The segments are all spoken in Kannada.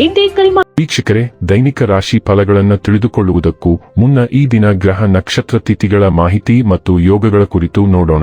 ಇಂದೇ. ವೀಕ್ಷಕರೇ, ದೈನಿಕ ರಾಶಿ ಫಲಗಳನ್ನು ತಿಳಿದುಕೊಳ್ಳುವುದಕ್ಕೂ ಮುನ್ನ ಈ ದಿನ ಗ್ರಹ ನಕ್ಷತ್ರ ತಿಥಿಗಳ ಮಾಹಿತಿ ಮತ್ತು ಯೋಗಗಳ ಕುರಿತು ನೋಡೋಣ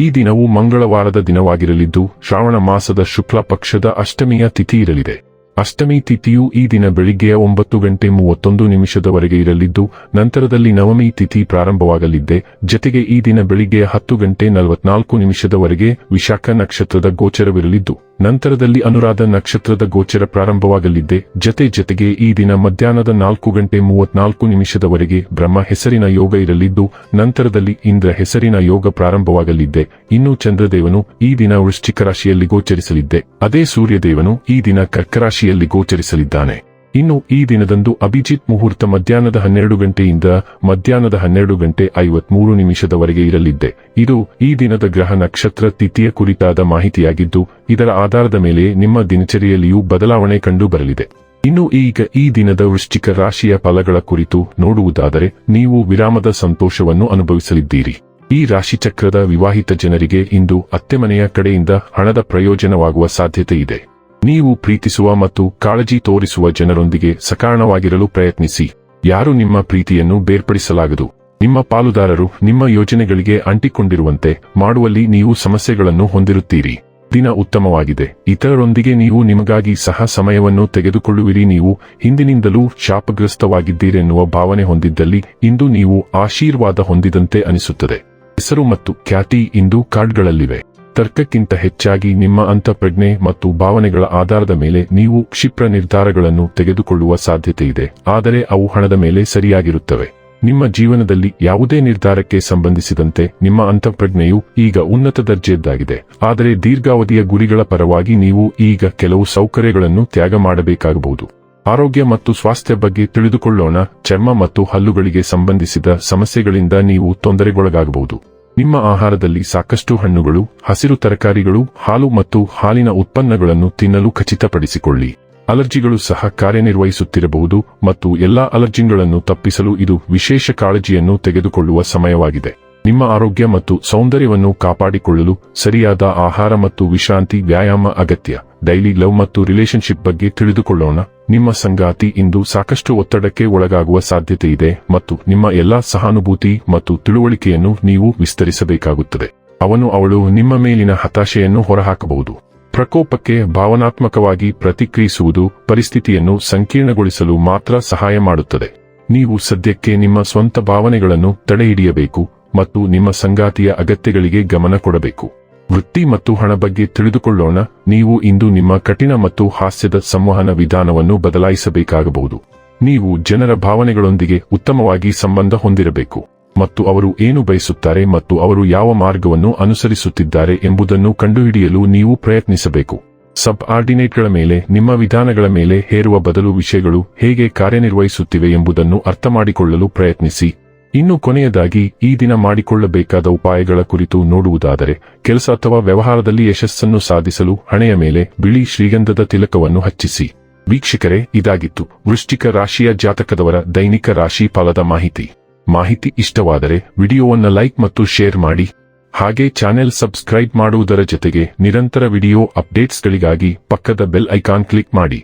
ಈ ದಿನವು ಮಂಗಳವಾರದ ದಿನವಾಗಿರಲಿದ್ದು, ಶ್ರಾವಣ ಮಾಸದ ಶುಕ್ಲ ಪಕ್ಷದ ಅಷ್ಟಮಿಯ ತಿಥಿ ಇರಲಿದೆ ಅಷ್ಟಮಿ ತಿಥಿಯು ಈ ದಿನ ಬೆಳಿಗ್ಗೆಯ ಒಂಬತ್ತು ಗಂಟೆ ಮೂವತ್ತೊಂದು ನಿಮಿಷದವರೆಗೆ ಇರಲಿದ್ದು, ನಂತರದಲ್ಲಿ ನವಮಿ ತಿಥಿ ಪ್ರಾರಂಭವಾಗಲಿದ್ದೆ. ಜತೆಗೆ ಈ ದಿನ ಬೆಳಿಗ್ಗೆಯ ಹತ್ತು ಗಂಟೆ ನಲವತ್ನಾಲ್ಕು ನಿಮಿಷದವರೆಗೆ ವಿಶಾಖ ನಕ್ಷತ್ರದ ಗೋಚರವಿರಲಿದ್ದು, ನಂತರದಲ್ಲಿ ಅನುರಾಧ ನಕ್ಷತ್ರದ ಗೋಚರ ಪ್ರಾರಂಭವಾಗಲಿದ್ದೆ. ಜತೆ ಜತೆಗೆ ಈ ದಿನ ಮಧ್ಯಾಹ್ನದ ನಾಲ್ಕು ಗಂಟೆ ಮೂವತ್ನಾಲ್ಕು ನಿಮಿಷದವರೆಗೆ ಬ್ರಹ್ಮ ಹೆಸರಿನ ಯೋಗ ಇರಲಿದ್ದು, ನಂತರದಲ್ಲಿ ಇಂದ್ರ ಹೆಸರಿನ ಯೋಗ ಪ್ರಾರಂಭವಾಗಲಿದ್ದೆ. ಇನ್ನು ಚಂದ್ರದೇವನು ಈ ದಿನ ವೃಶ್ಚಿಕ ರಾಶಿಯಲ್ಲಿ ಗೋಚರಿಸಲಿದ್ದೆ. ಅದೇ ಸೂರ್ಯದೇವನು ಈ ದಿನ ಕರ್ಕ ರಾಶಿಯಲ್ಲಿ ಗೋಚರಿಸಲಿದ್ದಾನೆ. ಇನ್ನು ಈ ದಿನದಂದು ಅಭಿಜಿತ್ ಮುಹೂರ್ತ ಮಧ್ಯಾಹ್ನದ ಹನ್ನೆರಡು ಗಂಟೆಯಿಂದ ಮಧ್ಯಾಹ್ನದ ಹನ್ನೆರಡು ಗಂಟೆ ಐವತ್ಮೂರು ನಿಮಿಷದವರೆಗೆ ಇರಲಿದ್ದೆ. ಇದು ಈ ದಿನದ ಗ್ರಹ ನಕ್ಷತ್ರ ತಿಥಿಯ ಕುರಿತಾದ ಮಾಹಿತಿಯಾಗಿದ್ದು, ಇದರ ಆಧಾರದ ಮೇಲೆ ನಿಮ್ಮ ದಿನಚರಿಯಲ್ಲಿಯೂ ಬದಲಾವಣೆ ಕಂಡು ಬರಲಿದೆ ಇನ್ನು ಈಗ ಈ ದಿನದ ವೃಶ್ಚಿಕ ರಾಶಿಯ ಫಲಗಳ ಕುರಿತು ನೋಡುವುದಾದರೆ, ನೀವು ವಿರಾಮದ ಸಂತೋಷವನ್ನು ಅನುಭವಿಸಲಿದ್ದೀರಿ. ಈ ರಾಶಿಚಕ್ರದ ವಿವಾಹಿತ ಜನರಿಗೆ ಇಂದು ಅತ್ತೆಮನೆಯ ಕಡೆಯಿಂದ ಹಣದ ಪ್ರಯೋಜನವಾಗುವ ಸಾಧ್ಯತೆ ಇದೆ. ನೀವು ಪ್ರೀತಿಸುವ ಮತ್ತು ಕಾಳಜಿ ತೋರಿಸುವ ಜನರೊಂದಿಗೆ ಸಕಾರಣವಾಗಿರಲು ಪ್ರಯತ್ನಿಸಿ. ಯಾರು ನಿಮ್ಮ ಪ್ರೀತಿಯನ್ನು ಬೇರ್ಪಡಿಸಲಾಗದು? ನಿಮ್ಮ ಪಾಲುದಾರರು ನಿಮ್ಮ ಯೋಜನೆಗಳಿಗೆ ಅಂಟಿಕೊಂಡಿರುವಂತೆ ಮಾಡುವಲ್ಲಿ ನೀವು ಸಮಸ್ಯೆಗಳನ್ನು ಹೊಂದಿರುತ್ತೀರಿ. ದಿನ ಉತ್ತಮವಾಗಿದೆ. ಇತರರೊಂದಿಗೆ ನೀವು ನಿಮಗಾಗಿ ಸಹ ಸಮಯವನ್ನು ತೆಗೆದುಕೊಳ್ಳುವಿರಿ. ನೀವು ಹಿಂದಿನಿಂದಲೂ ಶಾಪಗ್ರಸ್ತವಾಗಿದ್ದೀರೆನ್ನುವ ಭಾವನೆ ಹೊಂದಿದ್ದಲ್ಲಿ ಇಂದು ನೀವು ಆಶೀರ್ವಾದ ಹೊಂದಿದಂತೆ ಅನಿಸುತ್ತದೆ. ಹೆಸರು ಮತ್ತು ಖ್ಯಾತಿ ಇಂದು ಕಾರ್ಡ್ಗಳಲ್ಲಿವೆ. ತರ್ಕಕ್ಕಿಂತ ಹೆಚ್ಚಾಗಿ ನಿಮ್ಮ ಅಂತಃಪ್ರಜ್ಞೆ ಮತ್ತು ಭಾವನೆಗಳ ಆಧಾರದ ಮೇಲೆ ನೀವು ಕ್ಷಿಪ್ರ ನಿರ್ಧಾರಗಳನ್ನು ತೆಗೆದುಕೊಳ್ಳುವ ಸಾಧ್ಯತೆ ಇದೆ ಆದರೆ ಅವು ಹಣದ ಮೇಲೆ ಸರಿಯಾಗಿರುತ್ತವೆ. ನಿಮ್ಮ ಜೀವನದಲ್ಲಿ ಯಾವುದೇ ನಿರ್ಧಾರಕ್ಕೆ ಸಂಬಂಧಿಸಿದಂತೆ ನಿಮ್ಮ ಅಂತಃಪ್ರಜ್ಞೆಯು ಈಗ ಉನ್ನತ ದರ್ಜೆಯದ್ದಾಗಿದೆ. ಆದರೆ ದೀರ್ಘಾವಧಿಯ ಗುರಿಗಳ ಪರವಾಗಿ ನೀವು ಈಗ ಕೆಲವು ಸೌಕರ್ಯಗಳನ್ನು ತ್ಯಾಗ ಮಾಡಬೇಕಾಗಬಹುದು. ಆರೋಗ್ಯ ಮತ್ತು ಸ್ವಾಸ್ಥ್ಯ ಬಗ್ಗೆ ತಿಳಿದುಕೊಳ್ಳೋಣ. ಚರ್ಮ ಮತ್ತು ಹಲ್ಲುಗಳಿಗೆ ಸಂಬಂಧಿಸಿದ ಸಮಸ್ಯೆಗಳಿಂದ ನೀವು ತೊಂದರೆಗೊಳಗಾಗಬಹುದು. ನಿಮ್ಮ ಆಹಾರದಲ್ಲಿ ಸಾಕಷ್ಟು ಹಣ್ಣುಗಳು, ಹಸಿರು ತರಕಾರಿಗಳು, ಹಾಲು ಮತ್ತು ಹಾಲಿನ ಉತ್ಪನ್ನಗಳನ್ನು ತಿನ್ನಲು ಖಚಿತಪಡಿಸಿಕೊಳ್ಳಿ. ಅಲರ್ಜಿಗಳು ಸಹ ಕಾರ್ಯನಿರ್ವಹಿಸುತ್ತಿರಬಹುದು ಮತ್ತು ಎಲ್ಲಾ ಅಲರ್ಜಿಗಳನ್ನು ತಪ್ಪಿಸಲು ಇದು ವಿಶೇಷ ಕಾಳಜಿಯನ್ನು ತೆಗೆದುಕೊಳ್ಳುವ ಸಮಯವಾಗಿದೆ. ನಿಮ್ಮ ಆರೋಗ್ಯ ಮತ್ತು ಸೌಂದರ್ಯವನ್ನು ಕಾಪಾಡಿಕೊಳ್ಳಲು ಸರಿಯಾದ ಆಹಾರ ಮತ್ತು ವಿಶ್ರಾಂತಿ ವ್ಯಾಯಾಮ ಅಗತ್ಯ. ಡೈಲಿ ಲವ್ ಮತ್ತು ರಿಲೇಶನ್ಶಿಪ್ ಬಗ್ಗೆ ತಿಳಿದುಕೊಳ್ಳೋಣ. ನಿಮ್ಮ ಸಂಗಾತಿ ಇಂದು ಸಾಕಷ್ಟು ಒತ್ತಡಕ್ಕೆ ಒಳಗಾಗುವ ಸಾಧ್ಯತೆ ಇದೆ ಮತ್ತು ನಿಮ್ಮ ಎಲ್ಲಾ ಸಹಾನುಭೂತಿ ಮತ್ತು ತಿಳುವಳಿಕೆಯನ್ನು ನೀವು ವಿಸ್ತರಿಸಬೇಕಾಗುತ್ತದೆ. ಅವನು ಅವಳು ನಿಮ್ಮ ಮೇಲಿನ ಹತಾಶೆಯನ್ನು ಹೊರಹಾಕಬಹುದು. ಪ್ರಕೋಪಕ್ಕೆ ಭಾವನಾತ್ಮಕವಾಗಿ ಪ್ರತಿಕ್ರಿಯಿಸುವುದು ಪರಿಸ್ಥಿತಿಯನ್ನು ಸಂಕೀರ್ಣಗೊಳಿಸಲು ಮಾತ್ರ ಸಹಾಯ ಮಾಡುತ್ತದೆ. ನೀವು ಸದ್ಯಕ್ಕೆ ನಿಮ್ಮ ಸ್ವಂತ ಭಾವನೆಗಳನ್ನು ತಡೆಹಿಡಿಯಬೇಕು. ಮತ್ತು ನಿಮ್ಮ ಸಂಗಾತಿಯ ಅಗತ್ಯಗಳಿಗೆ ಗಮನ ಕೊಡಬೇಕು. ವೃತ್ತಿ ಮತ್ತು ಹಣ ಬಗ್ಗೆ ತಿಳಿದುಕೊಳ್ಳೋಣ, ನೀವು ಇಂದು ನಿಮ್ಮ ಕಠಿಣ ಮತ್ತು ಹಾಸ್ಯದ ಸಂವಹನ ವಿಧಾನವನ್ನು ಬದಲಾಯಿಸಬೇಕಾಗಬಹುದು. ನೀವು ಜನರ ಭಾವನೆಗಳೊಂದಿಗೆ ಉತ್ತಮವಾಗಿ ಸಂಬಂಧ ಹೊಂದಿರಬೇಕು. ಮತ್ತು ಅವರು ಏನು ಬಯಸುತ್ತಾರೆ ಮತ್ತು ಅವರು ಯಾವ ಮಾರ್ಗವನ್ನು ಅನುಸರಿಸುತ್ತಿದ್ದಾರೆ ಎಂಬುದನ್ನು ಕಂಡುಹಿಡಿಯಲು ನೀವು ಪ್ರಯತ್ನಿಸಬೇಕು. ಸಬ್ ಆರ್ಡಿನೇಟ್ಗಳ ಮೇಲೆ, ನಿಮ್ಮ ವಿಧಾನಗಳ ಮೇಲೆ ಹೇರುವ ಬದಲು ವಿಷಯಗಳು ಹೇಗೆ ಕಾರ್ಯನಿರ್ವಹಿಸುತ್ತಿವೆ ಎಂಬುದನ್ನು ಅರ್ಥಮಾಡಿಕೊಳ್ಳಲು ಪ್ರಯತ್ನಿಸಿ. ಇನ್ನು ಕೊನೆಯದಾಗಿ, ಈ ದಿನ ಮಾಡಿಕೊಳ್ಳಬೇಕಾದ ಉಪಾಯಗಳ ಕುರಿತು ನೋಡುವುದಾದರೆ, ಕೆಲಸ ಅಥವಾ ವ್ಯವಹಾರದಲ್ಲಿ ಯಶಸ್ಸನ್ನು ಸಾಧಿಸಲು ಹಣೆಯ ಮೇಲೆ ಬಿಳಿ ಶ್ರೀಗಂಧದ ತಿಲಕವನ್ನು ಹಚ್ಚಿಸಿ. ವೀಕ್ಷಕರೇ, ಇದಾಗಿತ್ತು. ವೃಶ್ಚಿಕ ರಾಶಿಯ ಜಾತಕದವರ ದೈನಿಕ ರಾಶಿ ಫಲದ ಮಾಹಿತಿ. ಮಾಹಿತಿ ಇಷ್ಟವಾದರೆ, ವಿಡಿಯೋವನ್ನು ಲೈಕ್ ಮತ್ತು ಶೇರ್ ಮಾಡಿ. ಹಾಗೆ ಚಾನೆಲ್ ಸಬ್ಸ್ಕ್ರೈಬ್ ಮಾಡುವುದರ ಜೊತೆಗೆ ನಿರಂತರ ವಿಡಿಯೋ ಅಪ್ಡೇಟ್ಸ್ಗಳಿಗಾಗಿ ಪಕ್ಕದ ಬೆಲ್ ಐಕಾನ್ ಕ್ಲಿಕ್ ಮಾಡಿ.